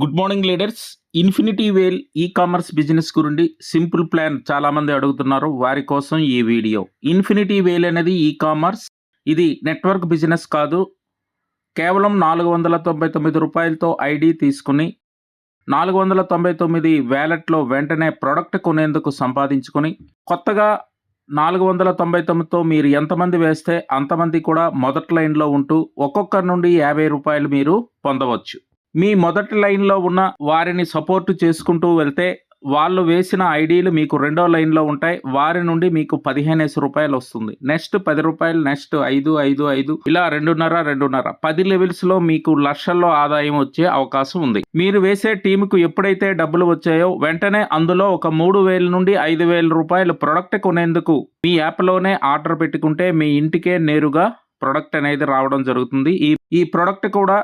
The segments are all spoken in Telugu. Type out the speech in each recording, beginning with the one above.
గుడ్ మార్నింగ్ లీడర్స్ ఇన్ఫినిటీ వేల్ ఈ కామర్స్ బిజినెస్ గురించి సింపుల్ ప్లాన్ చాలామంది అడుగుతున్నారు వారి కోసం ఈ వీడియో. ఇన్ఫినిటీ వేల్ అనేది ఈ కామర్స్ ఇది నెట్వర్క్ బిజినెస్ కాదు. కేవలం నాలుగు వందల తొంభై తొమ్మిది రూపాయలతో ఐడి తీసుకుని నాలుగు వందల తొంభై తొమ్మిది వ్యాలెట్లో వెంటనే ప్రోడక్ట్ కొనేందుకు సంపాదించుకొని కొత్తగా నాలుగు వందల తొంభై తొమ్మిదితో మీరు ఎంతమంది వేస్తే అంతమంది కూడా మొదటి లైన్లో ఉంటూ ఒక్కొక్కరి నుండి యాభై రూపాయలు మీరు పొందవచ్చు. మీ మొదటి లైన్లో ఉన్న వారిని సపోర్ట్ చేసుకుంటూ వెళ్తే వాళ్ళు వేసిన ఐడీలు మీకు రెండో లైన్లో ఉంటాయి. వారి నుండి మీకు పదిహేను రూపాయలు వస్తుంది. నెక్స్ట్ పది రూపాయలు నెక్స్ట్ ఐదు ఐదు ఐదు ఇలా రెండున్నర రెండున్నర. పది లెవెల్స్లో మీకు లక్షల్లో ఆదాయం వచ్చే అవకాశం ఉంది. మీరు వేసే టీంకు ఎప్పుడైతే డబ్బులు వచ్చాయో వెంటనే అందులో ఒక మూడు వేల నుండి ఐదు వేల రూపాయలు ప్రొడక్ట్ కొనేందుకు మీ యాప్లోనే ఆర్డర్ పెట్టుకుంటే మీ ఇంటికే నేరుగా ప్రొడక్ట్ అనేది రావడం జరుగుతుంది. ఈ ఈ ప్రొడక్ట్ కూడా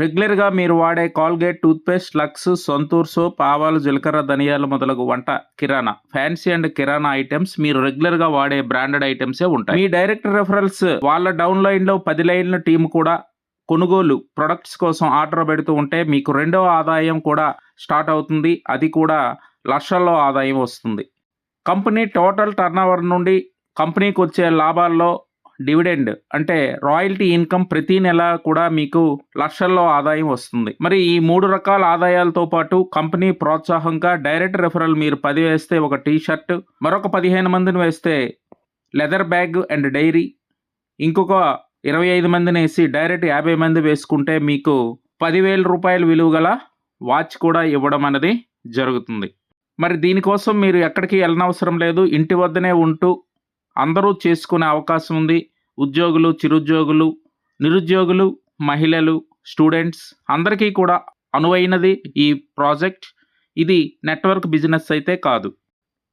రెగ్యులర్గా మీరు వాడే Colgate toothpaste Lux Santoor soap ఆవాలు జీలకర్ర ధనియాలు మొదలగు వంట కిరాణా ఫ్యాన్సీ అండ్ కిరాణా ఐటమ్స్ మీరు రెగ్యులర్గా వాడే బ్రాండెడ్ ఐటమ్సే ఉంటాయి. మీ డైరెక్ట్ రెఫరల్స్ వాళ్ళ డౌన్ లైన్లో పది లైన్ల టీం కూడా కొనుగోలు ప్రొడక్ట్స్ కోసం ఆర్డర్ పెడుతూ ఉంటే మీకు రెండవ ఆదాయం కూడా స్టార్ట్ అవుతుంది. అది కూడా లక్షల్లో ఆదాయం వస్తుంది. కంపెనీ టోటల్ టర్నోవర్ నుండి కంపెనీకి వచ్చే లాభాల్లో డివిడెండ్ అంటే రాయల్టీ ఇన్కమ్ ప్రతి నెల కూడా మీకు లక్షల్లో ఆదాయం వస్తుంది. మరి ఈ మూడు రకాల ఆదాయాలతో పాటు కంపెనీ ప్రోత్సాహంగా డైరెక్ట్ రెఫరల్ మీరు పది వేస్తే ఒక టీ షర్ట్ మరొక పదిహేను మందిని వేస్తే లెదర్ బ్యాగ్ అండ్ డైరీ ఇంకొక ఇరవై ఐదు మందిని వేసి డైరెక్ట్ యాభై మంది వేసుకుంటే మీకు పదివేల రూపాయల విలువ గల వాచ్ కూడా ఇవ్వడం అనేది జరుగుతుంది. మరి దీనికోసం మీరు ఎక్కడికి వెళ్ళనవసరం లేదు. ఇంటి వద్దనే ఉంటూ అందరూ చేసుకునే అవకాశం ఉంది. ఉద్యోగులు చిరుద్యోగులు నిరుద్యోగులు మహిళలు స్టూడెంట్స్ అందరికీ కూడా అనువైనది ఈ ప్రాజెక్ట్. ఇది నెట్వర్క్ బిజినెస్ అయితే కాదు.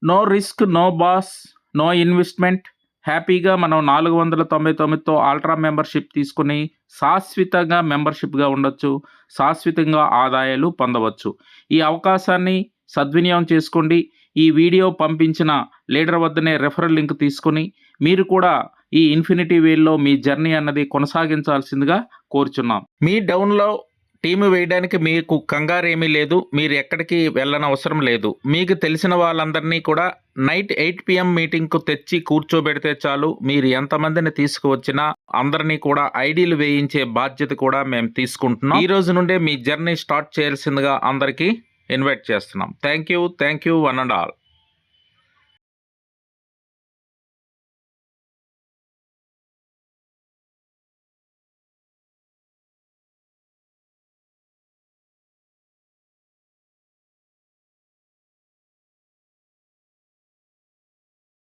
No risk no boss no investment. హ్యాపీగా మనం నాలుగు వందల తొంభై తొమ్మిదితో అల్ట్రా మెంబర్షిప్ తీసుకుని శాశ్వతంగా మెంబర్షిప్గా ఉండొచ్చు శాశ్వతంగా ఆదాయాలు పొందవచ్చు. ఈ అవకాశాన్ని సద్వినియోగం చేసుకోండి. ఈ వీడియో పంపించిన లీడర్ వద్దనే రెఫరల్ లింక్ తీసుకుని మీరు కూడా ఈ ఇన్ఫినిటీ వేల్లో మీ జర్నీ అన్నది కొనసాగించాల్సిందిగా కోరుచున్నాం. మీ డౌన్లో టీము వేయడానికి మీకు కంగారు ఏమీ లేదు మీరు ఎక్కడికి వెళ్ళనవసరం లేదు. మీకు తెలిసిన వాళ్ళందరినీ కూడా నైట్ ఎయిట్ పిఎం మీటింగ్కు తెచ్చి కూర్చోబెడితే చాలు మీరు ఎంతమందిని తీసుకువచ్చినా అందరినీ కూడా ఐడీలు వేయించే బాధ్యత కూడా మేము తీసుకుంటున్నాం. ఈ రోజు నుండే మీ జర్నీ స్టార్ట్ చేయాల్సిందిగా అందరికీ ఇన్వైట్ చేస్తున్నాం. Thank you thank you one and all.